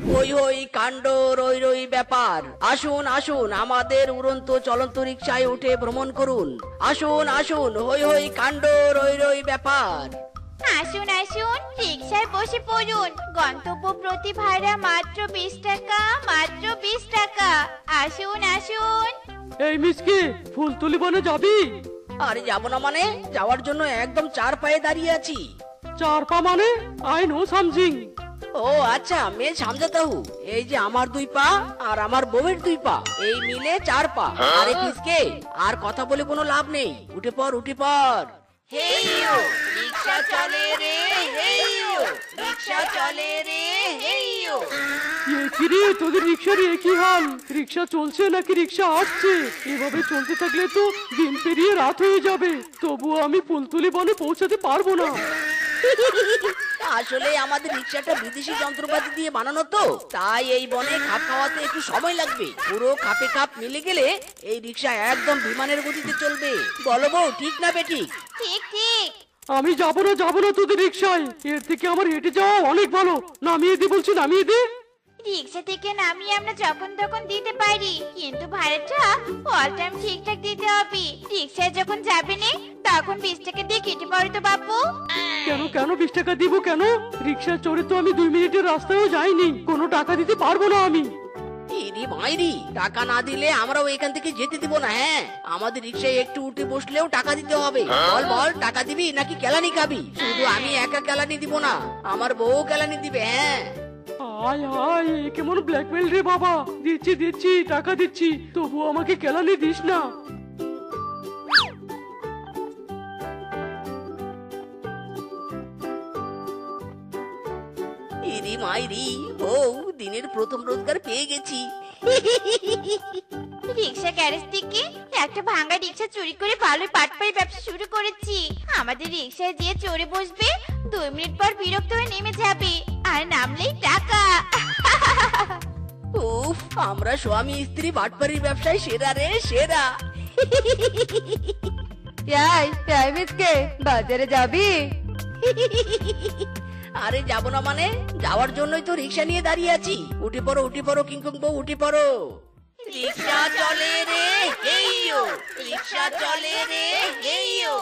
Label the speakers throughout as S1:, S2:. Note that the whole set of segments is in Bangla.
S1: হই হই কাণ্ড রই রই ব্যাপার। আসুন আসুন আমাদের উড়ন্ত চলন্ত রিক্সায় উঠে ভ্রমণ করুন। আসুন আসুন হই হই কাণ্ড রই রই ব্যাপার।
S2: আসুন আসুন রিক্সায় বসে পড়ুন। গন্তব্য প্রতি ভাড়া মাত্র বিশ টাকা মাত্র বিশ টাকা। আসুন আসুন।
S3: এই মিসকে ফুলতুলি বনে যাবি?
S1: আরে যাব না মানে? যাওয়ার জন্য একদম চার পায়ে দাঁড়িয়ে আছি।
S3: চার পা মানে? I know something.
S1: ও আচ্ছা মেয়ে সামজাতা হু এই যে আমার দুই পা আর আমার বউয়ের দুই পা, এই মিলে চার পা, আরে কিসকে আর কথা বলে কোনো লাভ নেই, উঠে পর উঠে পর রিক্সা চলে রে চলে রে, হেইয়ো।
S3: কি রে, তোদের রিক্সার হাল? রিক্সা চলছে নাকি রিক্সা আসছে? এভাবে চলতে থাকলে তো দিন পেরিয়ে রাত হয়ে যাবে, তবুও আমি ফুলতুলি বনে পৌঁছাতে পারব না।
S1: আসলে আমাদের রিক্সাটা বিদেশি যন্ত্রপাতি দিয়ে বানানো তো। তাই এই বনে খাপ খাওয়াতে একটু সময় লাগবে। পুরো খাপে খাপ মিলে গেলে এই রিক্সা একদম বিমানের গতিতে চলবে। বলো বউ ঠিক না বেটি
S2: ঠিক ঠিক।
S3: আমি যাব না যাব না তোদের রিক্সায়। এর থেকে আমার হেঁটে যাওয়া অনেক ভালো। নামিয়ে দে বলছি নামিয়ে দে।
S2: রিক্সা থেকে নামিয়ে আমরা যখন তখন দিতে পারি। কিন্তু ভাড়াটা অল টাইম ঠিকঠাক দিতে হবে। রিক্সায় যখন যাবে না তখন বিশ টাকা দিয়ে কেটে পড়ো তো বাপু
S3: কেন কেন বিশ টাকা দিব কেন? রিক্সা চড়ে তো আমি দুই মিনিটের রাস্তায়ও যাইনি। কোনো টাকা দিতে পারব না আমি।
S1: ইরি মাইরি টাকা না দিলে আমরাও এখান থেকে যেতে দিব না হ্যাঁ? আমাদের রিক্সায় একটু উঠে বসলেও টাকা দিতে হবে। বল বল টাকা দিবি নাকি কেলানি খাবি? শুধু আমি একা কেলানি দিব না আমার বউ কেলানি দিবে হ্যাঁ?
S3: হায় হায় এ কেমন ব্ল্যাকমেল রে বাবা? দিচ্ছি দিচ্ছি টাকা দিচ্ছি। তবু আমাকে কেলানি দিস না।
S1: ইরি মাইরি বউ দিনের প্রথম রোজগার পেয়ে গেছি।
S2: রিক্সা গ্যারেজ থেকে একটা ভাঙা রিক্সা চুরি করে ভালোই পাটপাড়ি ব্যবসা শুরু করেছি। আমাদের রিক্সায় যে চড়ে বসবে দুই মিনিট পর বিরক্ত হয়ে নেমে যাবে। আর নামলেই টাকা।
S1: উফ আমরা স্বামী স্ত্রী বাটপারির ব্যবসায় সেরা রে সেরা।
S4: এই মিসকে বাজারে যাবি?
S1: আরে যাব না মানে? যাওয়ার জন্যই তো রিক্সা নিয়ে দাঁড়িয়ে আছি। উঠে পড়ো উঠে পড়ো কিংকং বউ উঠে পড়ো। রিক্সা চলে রে হেইয়ো রিক্সা চলে রে হেইয়ো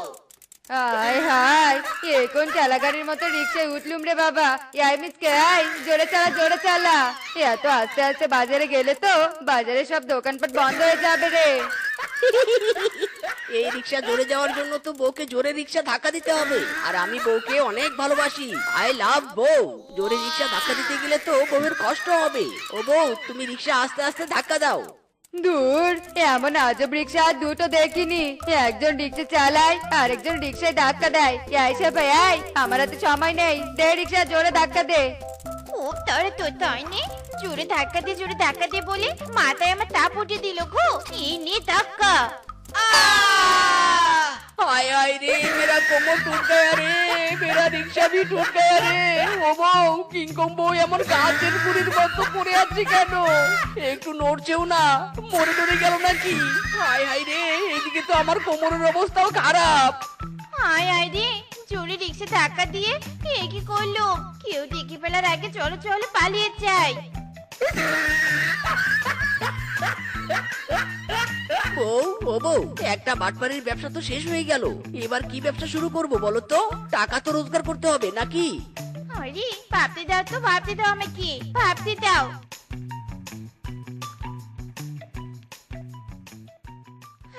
S4: হাই হাই এ কোন চালাগাড়ির মতো রিক্সায় উঠলুম রে বাবা? এই মিসকে আই জোরে চালা জোরে চালা। এত আস্তে আস্তে বাজারে গেলে তো বাজারে সব দোকানপাট বন্ধ হয়ে যাবে রে।
S1: এই রিক্সা জোরে যাওয়ার জন্য তো বউকে জোরে রিক্সা ধাক্কা দিতে হবে। আর আমি বউকে অনেক ভালোবাসি। আই লাভ বউ। জোরে রিক্সা ধাক্কা দিতে গেলে তো বউয়ের কষ্ট হবে। ও বউ, তুমি রিক্সা আস্তে আস্তে ধাক্কা দাও।
S4: দূর এমন আজব রিক্সা আর দুটো দেখিনি। একজন রিক্সা চালায় আর একজন রিক্সায় ধাক্কা দেয়। এই সে ভাই আমার হাতে সময় নেই। দে রিক্সা, জোরে ধাক্কা দে।
S2: খুব তরে তো তাই নে। জোরে ধাক্কা দিয়ে জোরে ধাক্কা দিয়ে বলে মাথায় আমার তাপ উঠে দিল গো। এই নে ধাক্কা।
S1: কোমর টুট গয়া রে মেরা রিক্সা भी টুট গয়া রে। ও বউ কিংকং বউ এমন গাছের গুড়ির মতো পড়ে আছে কেন? একটু নড়ছেও না, মরে টরে গেল নাকি? হায় হায় রে এদিকে তো আমার কোমরের অবস্থাও খারাপ।
S2: হায় হায় রে জোরে রিক্সা ধাক্কা দিয়ে কে কি করল? কেউ দেখে ফেলার আগে চলো চলো পালিয়ে যাই।
S1: বউ ও বউ একটা বাটপাড়ির ব্যবসা তো শেষ হয়ে গেল। এবার কি ব্যবসা শুরু করব বলো তো? টাকা তো রোজগার করতে হবে নাকি?
S2: আরে ভাবতে দাও তো ভাবতে দাও আমাকে। ভাবতে দাও।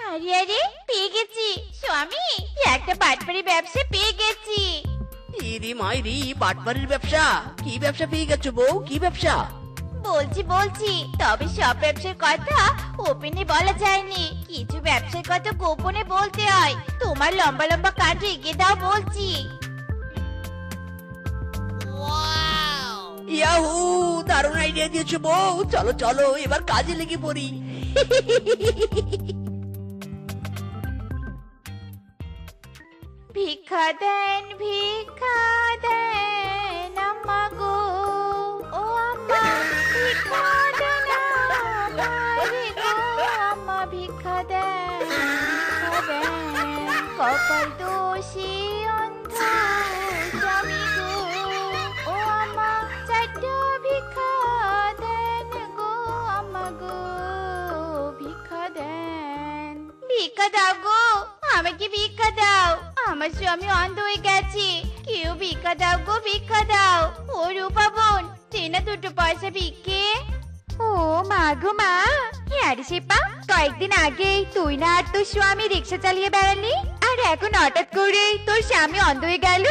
S2: আরে আরে পেয়ে গেছি। স্বামী একটা বাটপাড়ি ব্যবসা পেয়ে গেছি।
S1: ইরি মাইরি বাটপাড়ির ব্যবসা? কি ব্যবসা পেয়ে গেছো বউ? কি ব্যবসা?
S2: বলছি বলছি তবে সব ব্যবসার কথা ওপেনে বলা যায়নি। কিছু ব্যবসার কথা গোপনে বলতে হয়। তোমার লম্বা লম্বা কাঠ এগিয়ে দাও বলছি।
S1: ইয়াহু দারুণ আইডিয়া দিয়েছ বউ। চলো চলো এবার কাজে লেগে পড়ি।
S2: ভিক্ষা দেন ভিক্ষা দেন। দোষী অন্ধ জানি গো গো ভিক্ষা দেন। ভিক্ষা দাও গো আমাকে ভিক্ষা দাও? আমার স্বামী অন্ধ হয়ে গেছে কেউ ভিক্ষা দাও গো ভিক্ষা দাও। ও রূপা বোন চেনা দুটো পয়সা ভিক্ষে। ও মা মা হ্যাঁ রে শিপা কয়েকদিন আগেই তুই না আর তোর স্বামী রিক্সা চালিয়ে বেড়ালি? এখন হঠাৎ করে তোর স্বামী অন্ধ হয়ে গেল?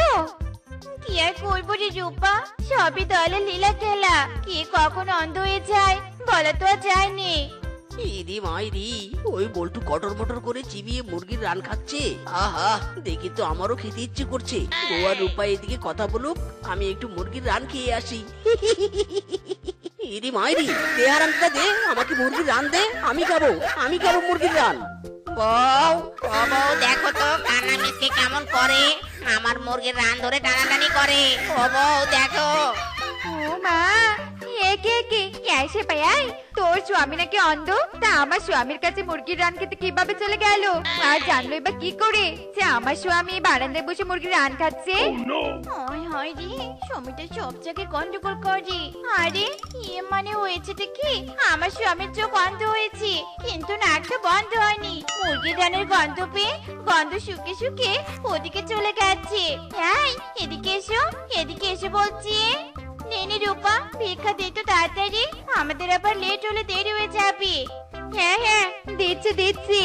S2: কি আর করব রে রূপা? সবই দলে লীলা খেলা। কে কখন অন্ধ হয়ে যায়, বলা তো আর যায়নি
S1: ইদি মাইরি ওই বল্টু কটর মটর করে চিবিয়ে মুরগির রান খাচ্ছে। আহা, দেখি তো আমারও খেতে ইচ্ছে করছে। গোয়ার রূপা এদিকে কথা বলুক, আমি একটু মুরগির রান খেয়ে আসি। ইদি মাইরি দে আরামটা দে, আমাকে মুরগির রান দে, আমি খাব আমি খাব মুরগির রান।
S5: বউ, ও বউ, দেখো তো কান্না মিসকে কেমন করে? আমার মুরগির রান ধরে টানাটানি করে। ও বউ, দেখো।
S2: ও মা একে কে এসে পাই তোর স্বামী নাকি অন্ধ? তা আমার স্বামীর কাছে মুরগির রান খেতে কীভাবে চলে গেল? আর জানলো এবার কি করে? যে আমার স্বামী বারান্দায় বসে মুরগির রান খাচ্ছে। হয় হয় রে স্বামীটা সব জায়গায় গন্ডগোল করে। আরে এ মানে হয়েছেটা কি আমার স্বামীর চোখ অন্ধ হয়েছে কিন্তু নাকটা বন্ধ হয়নি। মুরগির রানের গন্ধ পেয়ে গন্ধ শুকে শুকে ওদিকে চলে গেছে। হ্যাঁ এদিকে এসো এদিকে এসে বলছি। নেনে রূপা, ভিক্ষা দে তো তাড়াতাড়ি। আমাদের আবার লেট হলে দেরি হয়ে যাবে। হ্যাঁ হ্যাঁ দিচ্ছি দিচ্ছি।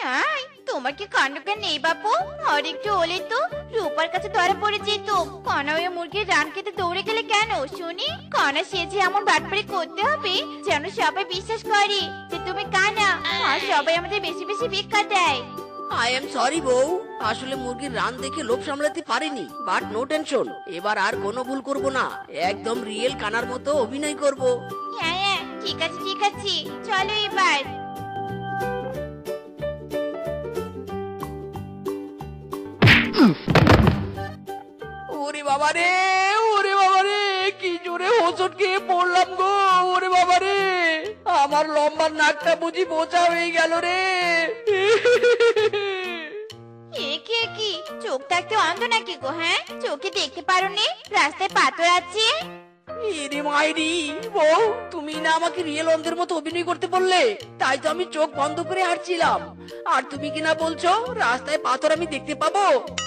S2: হ্যাঁ তোমার কি কাণ্ডজ্ঞান নেই বাপু? আর একটু হলে তো রূপার কাছে ধরা পড়ে যেত। কণা ওই মুরগির রান খেতে দৌড়ে গেলে কেন? শুনি কণা সেজে এমন বাটপারি করতে হবে যেন সবাই বিশ্বাস করে যে তুমি কানা। আর সবাই আমাদের বেশি বেশি ভিক্ষা দেয়।
S1: আই এম সরি বউ। আসলে মুরগির রান দেখে লোভ সামলাতে পারিনি। বাট নো টেনশন এবার আর কোনো ভুল করব না। একদম রিয়েল কানার মতো অভিনয় করব।
S2: হ্যাঁ হ্যাঁ ঠিক আছে ঠিক আছে। চলো এবার।
S1: ওরে বাবা রে ওরে বাবা রে কি জোরে হোঁচট খেয়ে পড়লাম গো। ওরে বাবা রে আমার লম্বা নাকটা বুঝি বোঝা হয়ে গেল রে।
S2: কি কি? চোখ থাকতে অন্ধ নাকি গো হ্যাঁ? চোখে দেখতে পারো নি রাস্তায় পাথর আছে?
S1: এরে মাইরি বউ তুমি না আমাকে রিয়েল অন্ধের মতো অভিনয় করতে বললে? তাই তো আমি চোখ বন্ধ করে হাঁটছিলাম। আর তুমি কিনা বলছো রাস্তায় পাথর আমি দেখতে পাবো?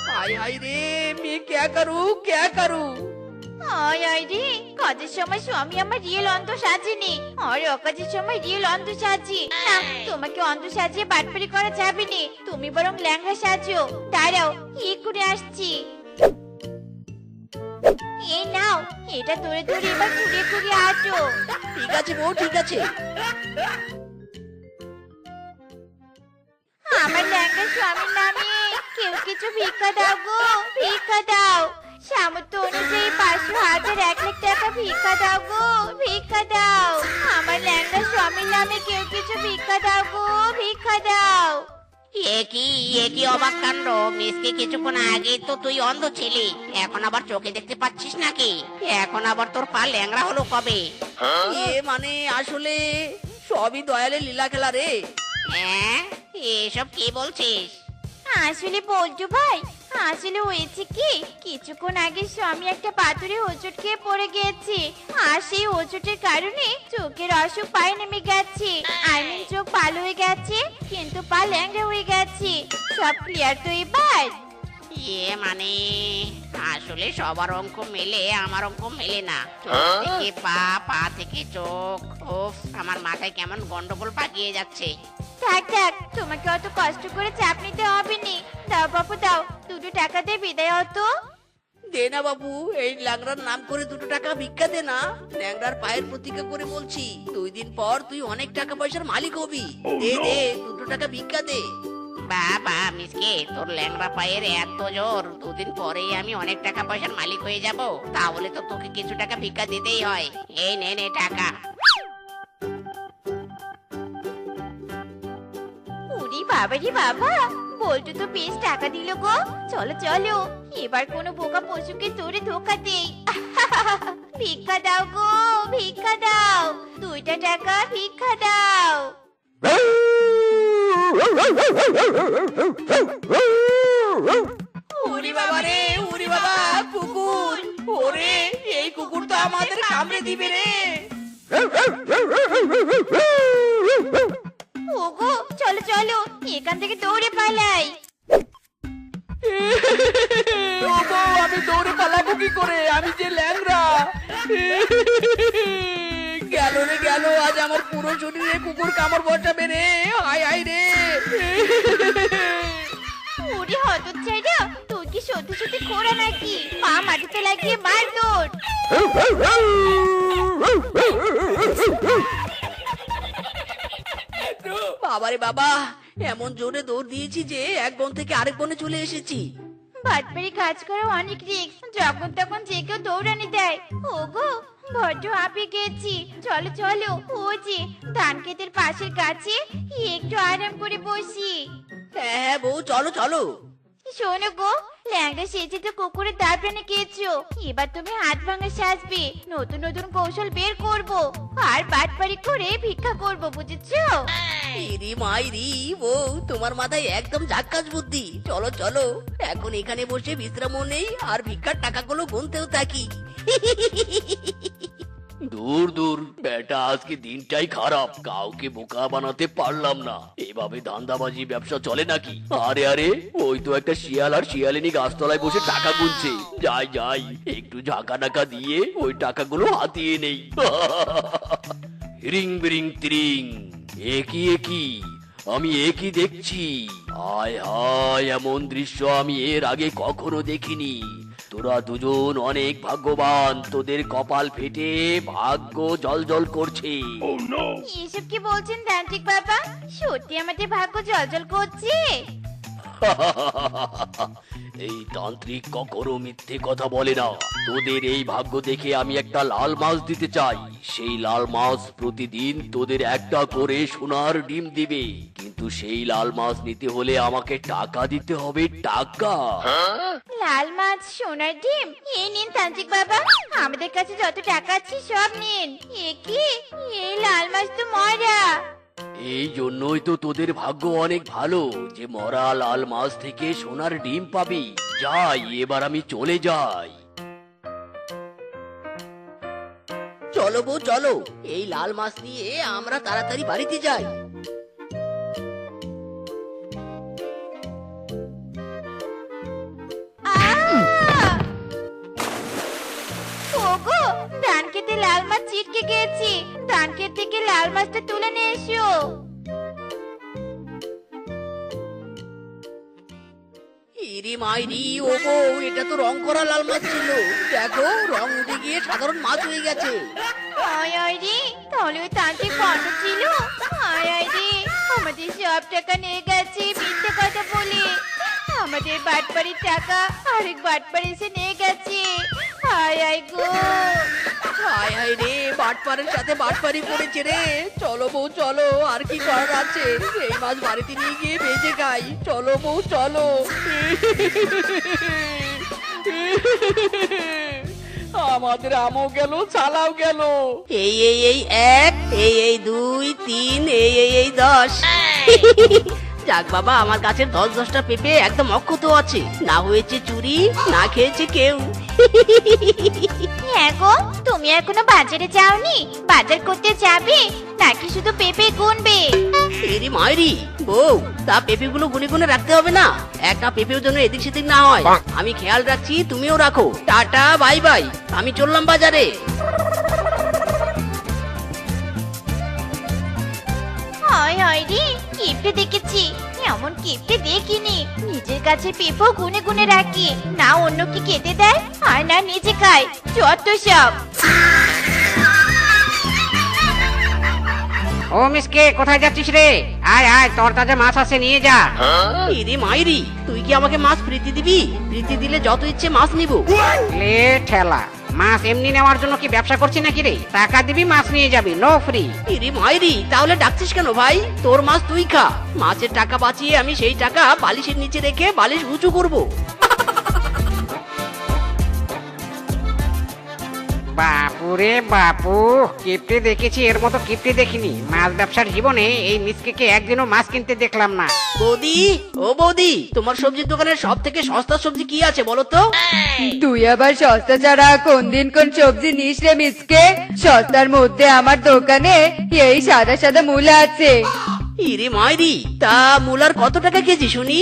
S1: হাই হাই রে মেয়ে ক্যা করু ক্যা করু?
S2: আয় আয় রে। কাজের সময় স্বামী আমার রিয়েল অন্ধ সাজেনি। আর অকাজের সময় রিয়েল অন্ধ সাজি। না তোমাকে অন্ধ সাজিয়ে বাটপারি করা যাবে নি। তুমি বরং ল্যাংড়া সাজো। দাঁড়াও কি করে আসছি? এই নাও এটা ধরে ধরে এবার ঘুরিয়ে ঘুরিয়ে আটো
S1: ঠিক আছে বউ ঠিক আছে।
S2: আমার ল্যাংড়া স্বামীর নামে কেউ কিছু ভিক্ষা দাও গো ভিক্ষা দাও। সামর্থ্য অনুযায়ী পাঁচশো হাজার এক লাখ টাকা ভিক্ষা দাও গো ভিক্ষা দাও। আমার ল্যাংড়া স্বামীর নামে কেউ কিছু ভিক্ষা দাও গো ভিক্ষা দাও
S5: এ কি এ অবাক কাণ্ড মিসকে কিছুক্ষণ আগে তো তুই অন্ধ ছিলি। এখন আবার চোখে দেখতে পাচ্ছিস নাকি? এখন আবার তোর পা ল্যাংড়া হলো কবে?
S1: এ মানে আসলে সবই দয়ালে লীলা খেলা রে।
S5: হ্যাঁ এসব কি বলছিস?
S2: আসলে বলতো ভাই আসলে হয়েছে কি? কিছুক্ষণ আগে স্বামী একটা পাথরে হোঁচট খেয়ে পড়ে গিয়েছে আর সেই হোঁচটের কারণে চোখের অসুখ পায়ে নেমে গেছে। আই মিন চোখ ভালো হয়ে গেছে কিন্তু পা ল্যাংড়া হয়ে গেছে। সব ক্লিয়ার তো এবার?
S5: ইয়ে মানে আসলে সবার অঙ্ক মেলে আমার অঙ্ক মেলে না। চোখ থেকে পা পা থেকে চোখ। ওফ আমার মাথায় কেমন গন্ডগোল পাকিয়ে যাচ্ছে।
S2: থাক থাক তোমাকে অত কষ্ট করে চাপ নিতে হবে নি। দাও বাবু দাও। দুটো টাকা দিয়ে বিদায় হতো
S1: দে না বাবু এই ল্যাংড়ার নাম করে দুটো টাকা ভিক্ষা দে না। ল্যাংড়ার পায়ের প্রতিজ্ঞা করে বলছি দুই দিন পর তুই অনেক টাকা পয়সার মালিক হবি। দে দে দুটো টাকা ভিক্ষা দে।
S5: বাবা মিসকে তোর ল্যাংড়া পায়ের এত জোর। দুদিন পরেই আমি অনেক টাকা পয়সার মালিক হয়ে যাব। তাহলে তো তোকে কিছু টাকা ভিক্ষা দিতেই হয়। এই নে নে টাকা।
S2: উরি বাবা রে বাবা। বল্টু তো বেশ টাকা দিল গো। চলো চলো। এবার কোনো বোকা পশুকে তোরে ধোকা দেই ভিক্ষা দাও গো, ভিক্ষা দাও। দুইটা টাকা ভিক্ষা দাও।
S1: উরি বাবা রে উরি বাবা, কুকুর। ওরে, এই কুকুর তো আমাদের কামড়ে দিবে রে।
S2: এখান থেকে দৌড়ে পালাই।
S1: আমি দৌড়ে পালাবো কি করে? আমি যে ল্যাংরা গেল রে গেল। আজ আমার পুরো শরীরে কুকুর কামড় বসাবে রে। হাই হাই রে
S2: ওরে তুই কি সত্যি সত্যি খোড়া নাকি? পা মাটিতে লাগিয়ে মার তোর।
S1: বাবারে বাবা এমন জোরে দৌড় দিয়েছি যে এক বন থেকে আরেক বনে চলে এসেছি।
S2: বাটপাড়ি কাজ করা অনেক রিক্স যখন তখন যে কেউ দৌড়ানি দেয়। ওগো বড্ড আপে গেছি। চলো চলো ও যে ধান ক্ষেতের পাশের গাছে একটু আরাম করে বসি।
S1: হ্যাঁ হ্যাঁ বউ চলো চলো।
S2: শোনো গো ল্যাংড়া সেজে তো কুকুরের দাঁত প্রাণে কেছো এবার তুমি হাত ভাঙা সাজবে, নতুন নতুন কৌশল বের করব, আর বাটপাড়ি করে ভিক্ষা করব, বুঝেছ?
S1: ইরি মাইরি, বউ, তোমার মাথায় একদম ঝাক্কাস বুদ্ধি। চলো চলো, এখন এখানে বসে বিশ্রামও নেই, আর ভিক্ষার টাকাগুলো গুনতেও থাকি।
S6: দূর দূর। বেটা, আজকে দিনটাই খারাপ। কাউকে বোকা বানাতে পারলাম না। এভাবে ধান্দাবাজি ব্যবসা চলে নাকি? আরে আরে, ওই তো একটা শিয়াল আর শিয়ালিনী গাছতলায় বসে টাকা গুনছে। যাই যাই, একটু ঝাঁকা টাকা দিয়ে ওই টাকাগুলো হাতিয়ে নেই। রিং, বিরিং, তিরিং। একই একই। আমি একই দেখছি। আয়, হায়, এমন দৃশ্য আমি এর আগে কখনো দেখিনি। তোরা দুজন অনেক ভাগ্যবান। তোদের কপাল ফেটে ভাগ্য জল জল করছে
S2: এসব কি বলছেন তান্ত্রিক বাবা? সত্যি আমাদের ভাগ্য জলজল করছে?
S6: এই তান্ত্রিক কখনো মিথ্যে কথা বলে না। তোদের এই ভাগ্য দেখে আমি একটা লাল মাছ দিতে চাই। সেই লাল মাছ প্রতিদিন তোদের একটা করে সোনার ডিম দিবে। কিন্তু সেই লাল মাছ নিতে হলে আমাকে টাকা দিতে হবে টাকা।
S2: লাল মাছ, সোনার ডিম? এই নিন তান্ত্রিক বাবা, আমাদের কাছে যত টাকা আছে সব নিন। এ কি? এই লাল মাছ তো মরা।
S6: এই জন্যই তো তোদের ভাগ্য অনেক ভালো যে মরা লাল মাছ থেকে সোনার ডিম পাবি। যাই, এবার আমি চলে যাই।
S1: চলো বউ, চলো। এই লাল মাছ নিয়ে আমরা তাড়াতাড়ি বাড়িতে যাই।
S2: ছিটকে গেছি ধান ক্ষেত থেকে লাল মাছটা তুলে নিয়ে এসো।
S1: ইরি মাইরি ও এটা তো রং করা লাল মাছ ছিল। দেখো রং উঠে গিয়ে সাধারণ মাছ হয়ে গেছে।
S2: আয় আয় রে তাহলে ওই তান্ত্রিক ছিল? আয় আয় রে আমাদের সব টাকা নিয়ে গেছে মিথ্যে কথা বলে। আমাদের বাটপাড়ির টাকা আরেক বাটপাড়ি এসে নিয়ে গেছে। আয় আয় গো।
S1: হায় হায় রে, বাটপারের সাথে বাটপারি পড়েছে রে। চলো বউ, চলো, আর কি করার আছে? এই মাছ বাড়িতে নিয়ে গিয়ে ভেজে খাই। চলো বউ, চলো। আমাদের আমও গেল, চালাও গেল। এই এই এই এক, এই এই দুই, তিন, এই এই এই দশ। যাক বাবা, আমার গাছের দশ দশটা পেঁপে একদম অক্ষত আছে। না হয়েছে চুরি, না খেয়েছে কেউ।
S2: হ্যাঁ গো তুমি এখনও বাজারে যাওনি? বাজার করতে যাবে? নাকি শুধু পেঁপে গুনবে?
S1: এরি মায়েরি বউ তা পেঁপে গুলো গুনে গুনে রাখতে হবে না। একটা পেঁপেও যেন এদিক সেদিক না হয়। আমি খেয়াল রাখছি তুমিও রাখো। Tata bye bye. আমি চললাম বাজারে।
S2: হয় হয় রে কিপটে দেখেছি। এমন কিপটে দেখিনি। কাছে পেঁপো গুনে গুনে রাখি। না অন্যকে খেতে দেয়? আর না নিজে খায়। যত সব।
S5: ও মিসকে কোথায় যাচ্ছিস রে? আয় আয় তোর তাজা মাছ আছে নিয়ে যা।
S1: ইরে মাইরি তুই কি আমাকে মাছ প্রীতি দিবি? প্রীতি দিলে যত ইচ্ছে মাছ নিব।
S5: লে ঠেলা। মাছ এমনি নেওয়ার জন্য কি ব্যবসা করছি নাকি রে? টাকা দিবি মাছ নিয়ে যাবি নো ফ্রি
S1: ইরে মাইরি তাহলে ডাকছিস কেন ভাই? তোর মাছ তুই খা। মাছের টাকা বাঁচিয়ে আমি সেই টাকা বালিশের নিচে রেখে বালিশ উঁচু করব।
S5: বাপুরে বাপু কিপটে দেখেছি এর মতো কিপটে দেখিনি। মাছ ব্যবসার জীবনে এই মিসকে একদিনও মাছ কিনতে দেখলাম না।
S1: বৌদি ও বৌদি তোমার সবজির দোকানে সব থেকে সস্তা সবজি কি আছে বলো তো?
S4: তুই আবার সস্তা ছাড়া কোন দিন কোন সবজি নিস রে মিসকে সস্তার মধ্যে আমার দোকানে এই সাদা সাদা মূলা আছে।
S1: ইরে মাইরি তা মুলার কত টাকা কেজি শুনি?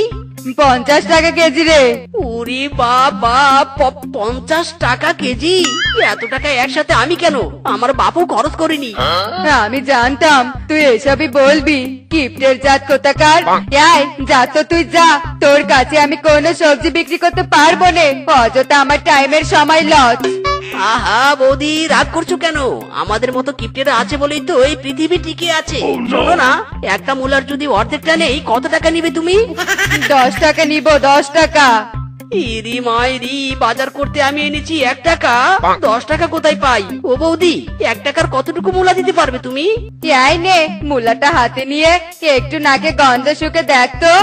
S4: পঞ্চাশ টাকা কেজি রে।
S1: ওরে বাবা প- পঞ্চাশ টাকা কেজি? এত টাকা একসাথে আমি কেন? আমার বাপও খরচ করিনি।
S4: আমি জানতাম তুই এসবই বলবি। কিপ্টের জাত কোথাকার? এই যা তো তুই যা। তোর কাছে আমি কোনো সবজি বিক্রি করতে পারব না। অযথা আমার টাইমের সময় লস।
S1: আহা বৌদি রাগ করছ কেন? আমাদের মতো কিপ্টেরা আছে বলেই তো এই পৃথিবী টিকে আছে। শোনো না একটা মুলার যদি অর্ধেকটা নেই কত টাকা নিবে তুমি?
S4: দশ টাকা নিব দশ টাকা।
S1: ইরি মাইরি বাজার করতে আমি এনেছি এক টাকা। দশ টাকা কোথায় পাই? ও বৌদি এক টাকার কতটুকু মূলা দিতে পারবে তুমি?
S4: এই নে মুলাটা হাতে নিয়ে একটু নাকে গন্ধ শুকে দেখ তো।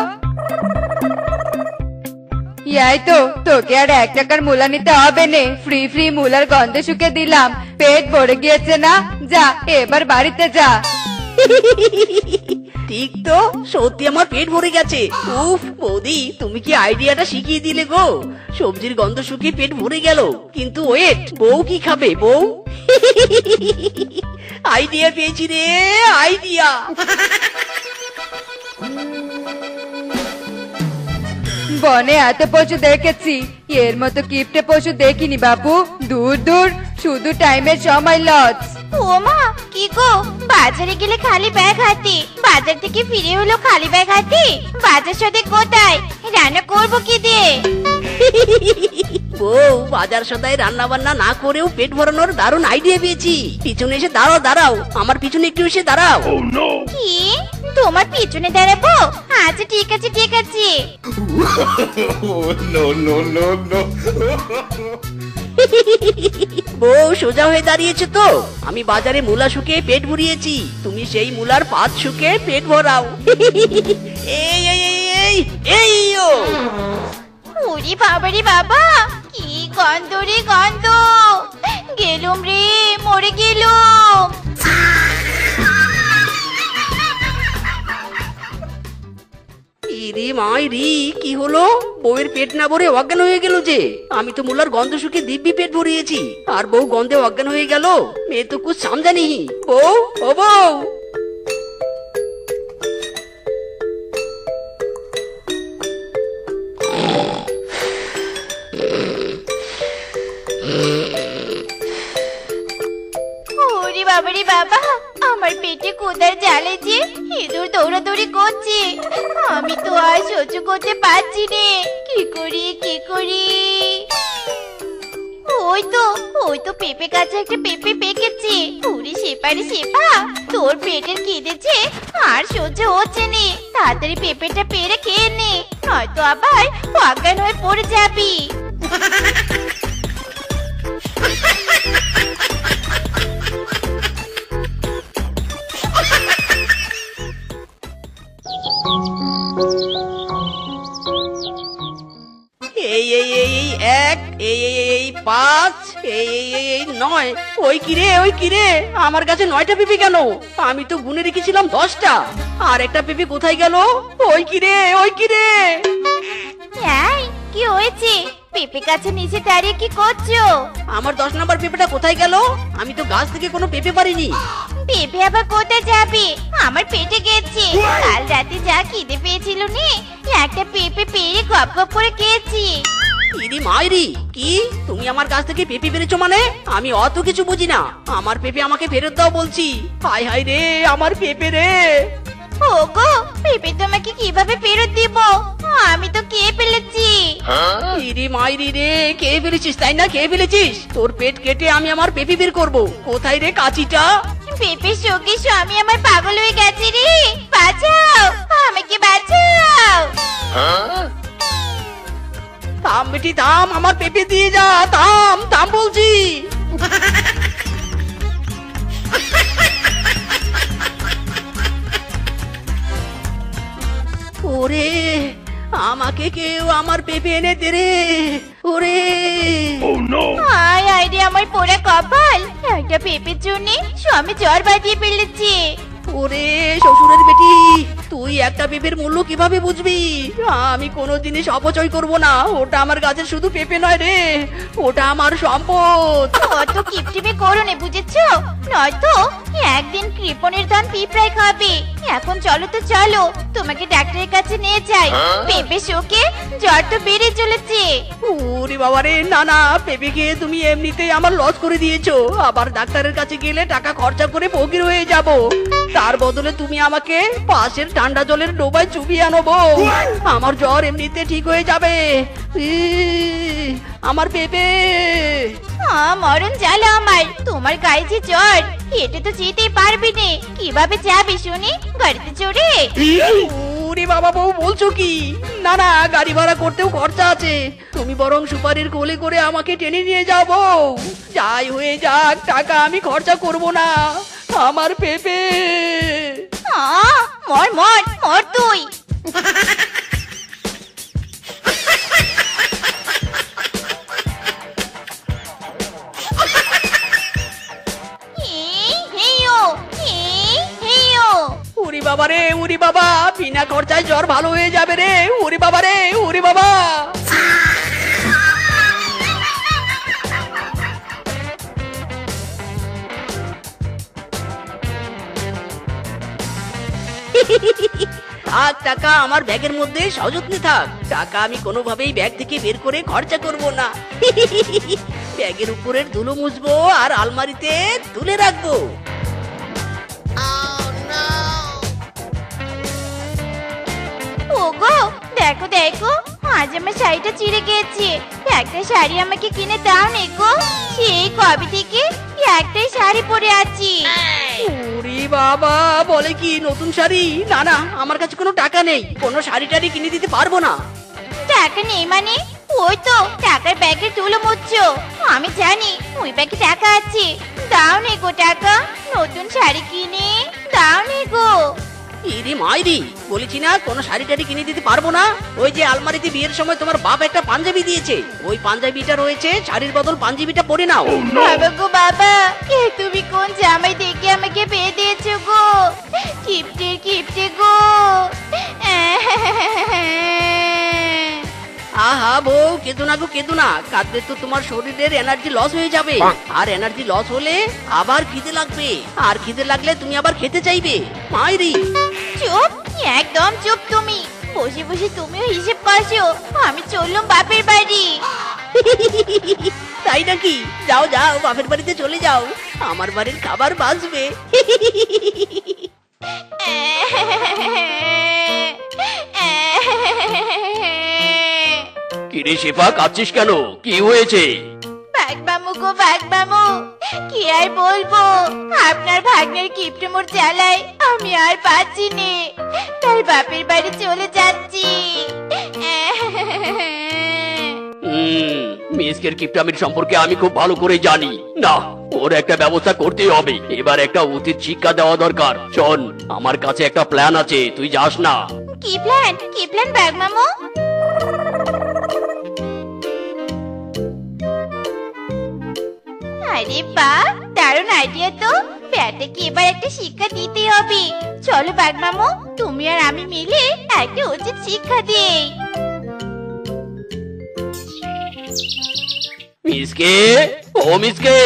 S4: এই তো, তোকে আর এক টাকার মুলা নিতে হবে নে। ফ্রি ফ্রি মুলার গন্ধ শুকে দিলাম। পেট ভরে গিয়েছে না? যা, এবার বাড়িতে যা।
S1: ঠিক তো, সত্যি আমার পেট ভরে গেছে। উফ, বৌদি, তুমি কি আইডিয়াটা শিখিয়ে দিলে গো? সবজির গন্ধ শুকিয়ে পেট ভরে গেল। কিন্তু ওয়েট বউ কি খাবে, বউ? আইডিয়া পেয়েছি রে, আইডিয়া।
S4: বনে এত পশু দেখেছি। এর মতো কিপটে পশু দেখিনি বাপু। দূর দূর শুধু টাইমের সময় লস
S2: ও মা কি গো? বাজারে গেলে খালি ব্যাগ হাতে। বাজার থেকে ফিরে হলো খালি ব্যাগ হাতে? বাজার সাথে কোথায়? রান্না করব কি দিয়ে?
S1: বউ বাজার সদায় রান্না বান্না না করেও পেট ভরানোর দারুণ আইডিয়া পেয়েছি পিছনে এসে দাঁড়াও দাঁড়াও। আমার পিছনে একটু এসে দাঁড়াও।
S2: কি? তোমার পিছনে দাঁড়াবো? আচ্ছা ঠিক আছে ঠিক আছে।
S7: No.
S1: বউ সোজা হয়ে দাঁড়িয়েছে তো। আমি বাজারে মূলা শুকিয়ে পেট ভরিয়েছি। তুমি সেই মূলার পাত শুকে পেট ভরাও। এই এই এই এই ও।
S2: ওরে বাবারে বাবা কি গন্ধ রে গন্ধ। গেলুম রে মরে গেলুম।
S1: ইরি মাই রি, কি হলো? বউয়ের পেট না ভরে অজ্ঞান হয়ে গেল যে। আমি তো মুলার গন্ধ শুকে দিব্যি পেট ভরিয়েছি। আর বউ গন্ধে অজ্ঞান হয়ে গেল, মেয়ে তো কুছ সামজানি। বউ, ও বউ!
S2: বাবারে বাবা! আমার পেটে কোদার জ্বালে যে ইঁদুর দৌড়াদৌড়ি করছে। আমি তো আর সহ্য করতে পারছি নে। কি করি কি করি? ওই তো ওই তো পেঁপে গাছে একটা পেঁপে পেকেছে। ওরে সেপারে সেপা, তোর পেটের কেঁদেছে আর সহ্য হচ্ছে নে। তাড়াতাড়ি পেঁপেটা পেরে খেয়ে নে, নয়তো আবার অজ্ঞান হয়ে পড়ে যাবি।
S1: পাঁচ এই এই এই এই নয়। ওই কিরে ওই কিরে আমার কাছে নয়টা পেঁপে কেন? আমি তো গুনে রেখেছিলাম দশটা। আর একটা পেঁপে কোথায় গেল? ওই কিরে ওই কিরে
S2: এই কি হয়েছে? পেঁপে গাছে নিচে দাঁড়িয়ে কি করছ?
S1: আমার দশ নম্বর পেঁপেটা কোথায় গেল? আমি তো গাছ থেকে কোনো পেঁপে পারিনি।
S2: পেঁপে আবার কোথায় যাবে? আমার পেটে গেছে। কাল রাতে যা খিদে পেয়েছিল নে একটা পেঁপে পেরে গপ গপ করে খেয়েছি।
S1: ইরি মাইরি কি? তুমি আমার কাছ থেকে পেঁপে পেরেছ মানে? আমি অত কিছু বুঝি না। আমার পেঁপে আমাকে ফেরত দাও বলছি। হাই হাই রে আমার পেঁপে রে।
S2: ওগো পেঁপে তোমাকে কীভাবে ফেরত দিব? আমি তো কে ফেলেছি।
S1: ইরি মাইরি রে খেয়ে ফেলেছিস তাই না? খেয়ে ফেলেছিস? তোর পেট কেটে আমি আমার পেঁপে বের করব। কোথায় রে কাঁচিটা?
S2: পেঁপের সঙ্গে স্বামী আমার পাগল হয়ে গেছে রে। বাঁচাও আমাকে বাঁচাও।
S1: থাম বেটি থাম আমার পেঁপে দিয়ে যা থাম থাম বলছি। ওরে আমাকে কেউ আমার পেঁপে এনে দে রে ওরে।
S2: আয় আয় রে আমার পোড়া কপাল একটা পেঁপের জন্য স্বামী জ্বর বাঁধিয়ে ফেলেছে।
S1: ওরে শ্বশুরের বেটি তুই একটা পেঁপের মূল্য কীভাবে বুঝবি? আমি কোনো জিনিস অপচয় করব না ওটা আমার গাছের শুধু পেঁপে নয় রে ওটা আমার সম্পদ।
S2: অত কিপটিমে করো নে বুঝেছ? নয়তো একদিন কৃপণের ধান পিঁপড়ায় খাবে। এখন চলো তো চলো তোমাকে ডাক্তারের কাছে নিয়ে যাই। পেঁপে শোকে জ্বর তো বেড়ে চলেছে।
S1: ওরে বাবা রে না না পেঁপে খেয়ে তুমি এমনিতেই আমার লস করে দিয়েছ। আবার ডাক্তারের কাছে গেলে টাকা খরচা করে ফকির হয়ে যাব। তার বদলে তুমি আমাকে পাশের ঠান্ডা জলের ডোবায় চুবিয়ে আনো বউ। আমার জ্বর এমনিতে ঠিক হয়ে যাবে। ই, আমার পেঁপে।
S2: মরণ জ্বালা আমার। তোমার গায়ে যে জ্বর হেঁটে তো যেতেই পারবি নে। কীভাবে যাবি শুনি? গাড়িতে চড়ে।
S1: ওরে বাবা বউ বলছো কি? না না গাড়ি ভাড়া করতেও খরচা আছে। তুমি বরং সুপারির কোলে করে আমাকে টেনে নিয়ে যাব যাই হয়ে যাক টাকা আমি খরচা করব না। আমার পেঁপে।
S2: মর মর মর তুই।
S1: উরি বাবা রে উরি বাবা বিনা খরচায় জ্বর ভালো হয়ে যাবে রে। উরি বাবা রে উরি বাবা। টাকা আমার ব্যাগের মধ্যে সযত্নে থাক। টাকা আমি কোনোভাবেই ব্যাগ থেকে বের করে খরচা করব না। ব্যাগের উপরের ধুলো মুছবো আর আলমারিতে তুলে রাখব।
S2: ওগো দেখো দেখো আজ আমার শাড়িটা চিড়ে গেছে। একটা শাড়ি আমাকে কিনে দাও নে গো। সেই কবে থেকে একটাই শাড়ি পরে আছি।
S1: ওরে বাবা, বলে কি নতুন শাড়ি? না না, আমার কাছে কোনো টাকা নেই। কোনো শাড়ি টাড়ি কিনে দিতে পারব না।
S2: টাকা নেই মানে? ওই তো, টাকার ব্যাগে তুলো মুচ্ছ আমি জানি, ওই ব্যাগে টাকা আছে। দাও নে গো টাকা। নতুন শাড়ি কিনে, দাও নে গো।
S1: ইরি মাইরি বলেছি না কোনো শাড়ি টাড়ি কিনে দিতে পারব না? ওই যে আলমারিতে বিয়ের সময় তোমার বাপ একটা পাঞ্জাবি দিয়েছে। ওই পাঞ্জাবিটা রয়েছে শাড়ির বদল পাঞ্জাবিটা পরে নাও।
S2: বাবা গো বাবা এ তুমি কোন জামাই দেখে আমাকে পেয়ে দিয়েছ গো? কিপটে কিপটে গো।
S1: আহা বউ কেঁদো না গো কেঁদো না। কাঁদলে তো তোমার শরীরের এনার্জি লস হয়ে যাবে। আর এনার্জি লস হলে আবার খিদে লাগবে। আর খিদে লাগলে তুমি আবার খেতে চাইবে। মাইরি।
S2: চুপ? একদম চুপ তুমি। বসে বসে তুমিও হিসেব করছ। আমি চললাম বাপের বাড়ি।
S1: তাই নাকি? যাও যাও বাপের বাড়িতে চলে যাও। আমার বাড়ির খাবার বাঁচবে।
S6: কিরে শেফা কাঁদছিস কেন? কি হয়েছে?
S2: বাঘ মামু গো বাঘ মামু। কি আর বলব? আপনার ভাগ্নের জ্বালায় আমি আর পাচ্ছি নে তাই বাপের বাড়ি চলে যাচ্ছি।
S6: হুম মিসকের কিপটামির সম্পর্কে আমি খুব ভালো করে জানি। না ওর একটা ব্যবস্থা করতেই হবে। এবার একটা উচিত শিক্ষা দেওয়া দরকার। শোন আমার কাছে একটা প্ল্যান আছে তুই যাস না।
S2: কি প্ল্যান কি প্ল্যান বাঘ মামু আরে বা দারুণ আইডিয়া তো। ব্যাটাকে এবার একটা শিক্ষা দিতে হবে? চলো বাঘ মামু তুমি আর আমি মিলে একটা উচিত শিক্ষা দিই।
S6: মিসকে ও মিসকে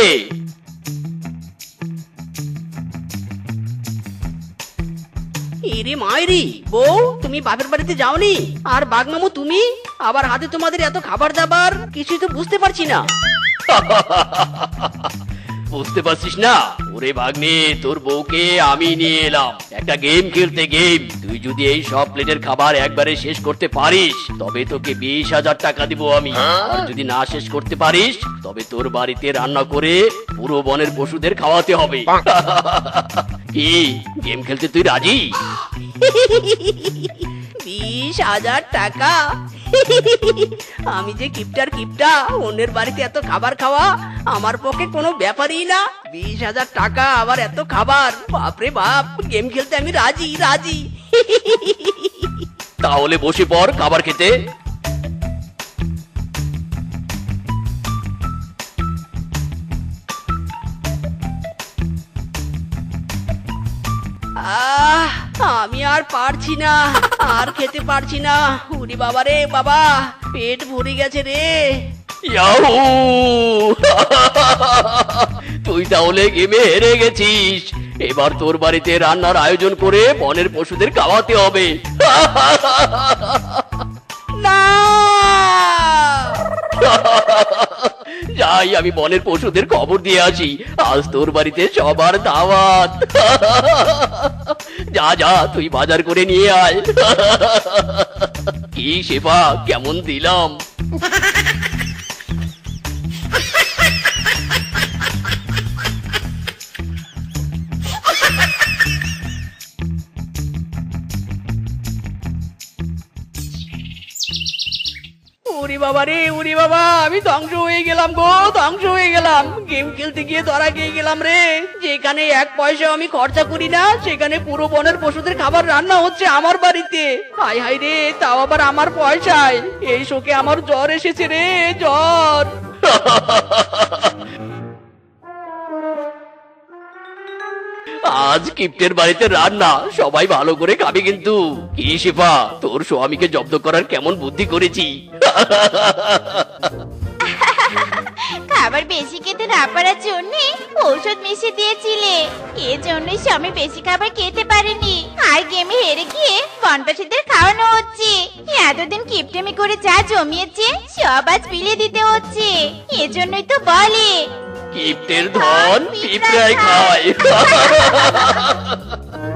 S1: ইরে মায়েরি বউ তুমি বাপের বাড়িতে যাওনি? আর বাগমামু তুমি? আবার হাতে তোমাদের এত খাবার দাবার কিছুই তো বুঝতে পারছি না।
S6: বুঝতে পারছিস না? ওরে ভাগ্নে, তোর বউকে আমি নিয়ে এলাম। একটা গেম খেলতে গেম তুই যদি এই সব প্লেটের খাবার একবারে শেষ করতে পারিস, তবে তোকে বিশ হাজার টাকা দিব আমি। আর যদি না শেষ করতে পারিস, তবে তোর বাড়িতে রান্না করে পুরো বনের পশুদের খাওয়াতে হবে। কি? গেম খেলতে তুই রাজি?
S1: বিশ হাজার টাকা? আমি যে কিপটার কিপটা অন্যের বাড়িতে এত খাবার খাওয়া আমার পক্ষে কোনো ব্যাপারই না। বিশ হাজার টাকা আবার এত খাবার বাপরে বাপ গেম খেলতে আমি রাজি রাজি।
S6: তাহলে বসে পড় খাবার খেতে।
S1: আহ আমি আর পারছি না আর খেতে পারছি না। উরি বাবা রে বাবা পেট ভরে গেছে রে।
S6: ইয়াহু! তুই তাহলে গেমে হেরে গেছিস। এবার তোর বাড়িতে রান্নার আয়োজন করে বনের পশুদের খাওয়াতে হবে।
S1: না!
S6: যাই আমি বনের পশুদের খবর দিয়ে আসি। আজ তোর বাড়িতে সবার দাওয়াত। যা যা তুই বাজার করে নিয়ে আয়। কি সেবা কেমন দিলাম?
S1: বাবা রে উরি বাবা, আমি ধ্বংস হয়ে গেলাম গো, ধ্বংস হয়ে গেলাম। গেম খেলতে গিয়ে ধরা গিয়ে গেলাম রে। যেখানে এক পয়সা আমি খরচা করি না, সেখানে পুরো বনের পশুদের খাবার রান্না হচ্ছে আমার বাড়িতে। হাই হাই রে, তাও আবার আমার পয়সায়। এই শোকে আমার জ্বর এসেছে রে, জ্বর।
S6: আজ কিপ্টের বাড়িতে রান্না। সবাই ভালো করে খাবে কিন্তু। কি শেফা, তোর স্বামীকে জব্দ করার কেমন বুদ্ধি করেছি?
S2: খাবার বেশি খেতে না পারার জন্য ঔষধ মিশিয়ে দিয়েছিলে। এজন্যই স্বামী বেশি খাবার খেতে পারেনি। আর গেমে হেরে গিয়ে বনবাসীদের খাওয়ানো হচ্ছে। এতদিন কিপটেমি করে যা জমিয়েছে, সব আজ বিলিয়ে দিতে হচ্ছে। এজন্যই তো বলে
S6: কিপ্টের ধন পিঁপড়ায় খায়